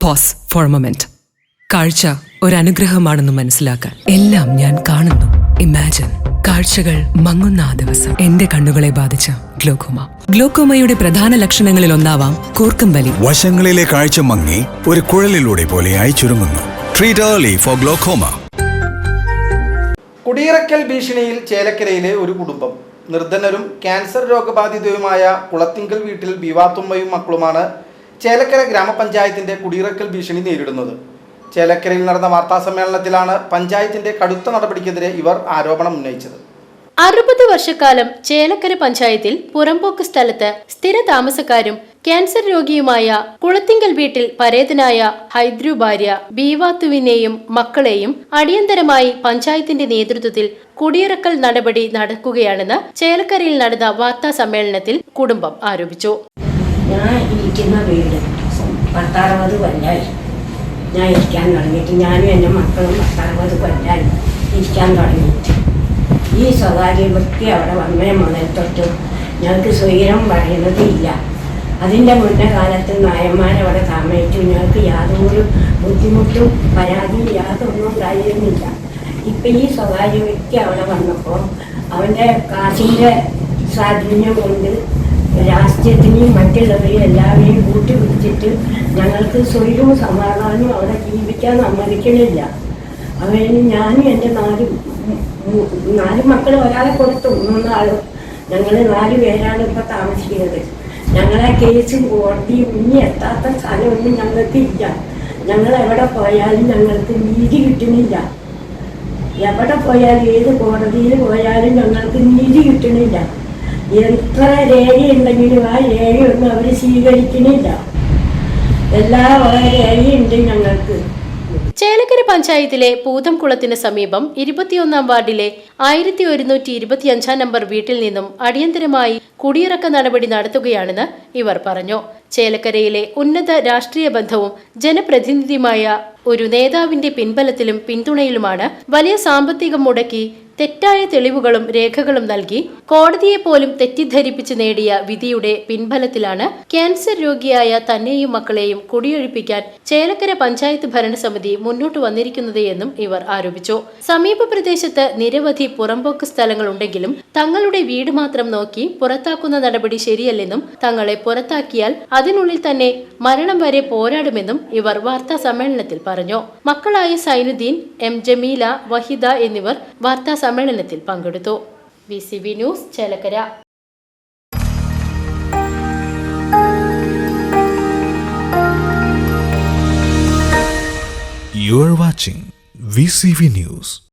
Pose four moment കാഴ്ച അനുഗ്രഹമാണെന്ന് മനസ്സിലാക്കാൻ എല്ലാം ഞാൻ കാണുന്നു. ഇമാജിൻ കാഴ്ചകൾ മങ്ങുന്ന ആ ദിവസം. എന്റെ കണ്ണുകളെ ബാധിച്ച ഗ്ലോക്കോമ. ഗ്ലോക്കോമയുടെ പ്രധാന ലക്ഷണങ്ങളിൽ ഒന്നാവാം കൂർക്കം വലി വശങ്ങളിലെ കാഴ്ച മങ്ങി ഒരു കുഴലിലൂടെ പോലെയായി ചുരുങ്ങുന്നു. ട്രീറ്റ് ഏർലി ഫോർ ഗ്ലോക്കോമ കുടിയിറക്കൽ ഭീഷണിയിൽ ചേലക്കരയിലെ ഒരു കുടുംബം. നിർധനരും ക്യാൻസർ രോഗബാധിതയുമായ കുളത്തിങ്കൽ വീട്ടിൽ ബിവാത്തുമ്മയും മക്കളുമാണ് ചേലക്കര ഗ്രാമപഞ്ചായത്തിന്റെ കുടിയിറക്കൽ ഭീഷണി നേരിടുന്നത്. ചേലക്കരയിൽ നടന്ന വാർത്താ സമ്മേളനത്തിലാണ് പഞ്ചായത്തിന്റെ കടുത്ത നടപടിക്കെതിരെ ഇവർ ആരോപണം ഉന്നയിച്ചത്. അറുപത് വർഷക്കാലം ചേലക്കര പഞ്ചായത്തിൽ പുറമ്പോക്ക് സ്ഥലത്ത് സ്ഥിര താമസക്കാരും ക്യാൻസർ രോഗിയുമായ കുളത്തിങ്കൽ വീട്ടിൽ പരേതനായ ഹൈദ്രു ഭാര്യ ബീവാത്തുവിനെയും മക്കളെയും അടിയന്തരമായി പഞ്ചായത്തിന്റെ നേതൃത്വത്തിൽ കുടിയിറക്കൽ നടപടി നടക്കുകയാണെന്ന് ചേലക്കരയിൽ നടന്ന വാർത്താ സമ്മേളനത്തിൽ കുടുംബം ആരോപിച്ചു. ഇരിക്കുന്ന വീട്. പത്തറുപത് കൊല്ലായി. ഞാൻ ഇരിക്കാൻ തുടങ്ങിയിട്ട്. ഞാനും എന്റെ മക്കളും പത്തറുപത് കൊല്ലായി ഇരിക്കാൻ തുടങ്ങിയിട്ട്. ഈ സ്വകാര്യ വൃത്തി അവിടെ വന്നേ മുതൽ തൊട്ട് ഞങ്ങൾക്ക് സ്വീകരം പറയുന്നത് ഇല്ല. അതിന്റെ മുന്നേ കാലത്ത് നായന്മാരവിടെ താമസിച്ചു. ഞങ്ങൾക്ക് യാതൊരു ബുദ്ധിമുട്ടും പരാതിയും യാതൊന്നും ഉണ്ടായിരുന്നില്ല. ഇപ്പം ഈ സ്വകാര്യ വ്യക്തി അവിടെ വന്നപ്പോൾ അവന്റെ കാശിന്റെ സ്വാധീനം കൊണ്ട് രാഷ്ട്രീയത്തിനെയും മറ്റുള്ളവരെയും എല്ലാവരെയും കൂട്ടിപ്പിടിച്ചിട്ട് ഞങ്ങൾക്ക് സ്വയവും സമാധാനവും അവിടെ ജീവിക്കാൻ സമ്മതിക്കണില്ല. അവന് ഞാനും എന്റെ നാല് നാല് മക്കൾ ഒരാളെ കൊടുത്തു. മൂന്നാളും. ഞങ്ങൾ നാല് പേരാണ് ഇപ്പം താമസിക്കുന്നത്. ഞങ്ങളെ കേസും കോടതിയും ഇനി എത്താത്ത സ്ഥലമൊന്നും ഞങ്ങൾക്ക് ഇല്ല ഞങ്ങൾ എവിടെ പോയാലും ഞങ്ങൾക്ക് നീതി കിട്ടുന്നില്ല. എവിടെ പോയാലും ഏത് കോടതിയിൽ പോയാലും ഞങ്ങൾക്ക് നീതി കിട്ടണില്ല എത്ര രേഖ ഉണ്ടെങ്കിലും ആ രേഖയൊന്നും അവർ സ്വീകരിക്കുന്നില്ല. എല്ലാ രേഖയുണ്ട് ഞങ്ങൾക്ക്. ചേലക്കര പഞ്ചായത്തിലെ പൂതംകുളത്തിന് സമീപം ഇരുപത്തിയൊന്നാം വാർഡിലെ ആയിരത്തി ഒരുന്നൂറ്റി ഇരുപത്തിയഞ്ചാം നമ്പർ വീട്ടിൽ നിന്നും അടിയന്തരമായി കുടിയിറക്ക നടപടി നടത്തുകയാണെന്ന് ഇവർ പറഞ്ഞു. ചേലക്കരയിലെ ഉന്നത രാഷ്ട്രീയ ബന്ധവും ജനപ്രതിനിധിയുമായ ഒരു നേതാവിന്റെ പിൻബലത്തിലും പിന്തുണയിലുമാണ് വലിയ സാമ്പത്തികം മുടക്കി തെറ്റായ തെളിവുകളും രേഖകളും നൽകി കോടതിയെ പോലും തെറ്റിദ്ധരിപ്പിച്ച് നേടിയ വിധിയുടെ പിൻബലത്തിലാണ് ക്യാൻസർ രോഗിയായ തന്നെയും മക്കളെയും കുടിയൊഴിപ്പിക്കാൻ ചേലക്കര പഞ്ചായത്ത് ഭരണസമിതി മുന്നോട്ട് വന്നിരിക്കുന്നത് എന്നും ഇവർ ആരോപിച്ചു. സമീപ പ്രദേശത്ത് നിരവധി പുറമ്പോക്ക് സ്ഥലങ്ങളുണ്ടെങ്കിലും തങ്ങളുടെ വീട് മാത്രം നോക്കി പുറത്താക്കുന്ന നടപടി ശരിയല്ലെന്നും തങ്ങളെ പുറത്താക്കിയാൽ അതിനുള്ളിൽ തന്നെ മരണം വരെ പോരാടുമെന്നും ഇവർ വാർത്താ സമ്മേളനത്തിൽ പറഞ്ഞു. മക്കളായ സൈനുദ്ദീൻ എം ജമീല വഹിദ എന്നിവർ വാർത്താ സമ്മേളനത്തിൽ പങ്കെടുത്തു. V C B news Chelakkara. You watching VCV News.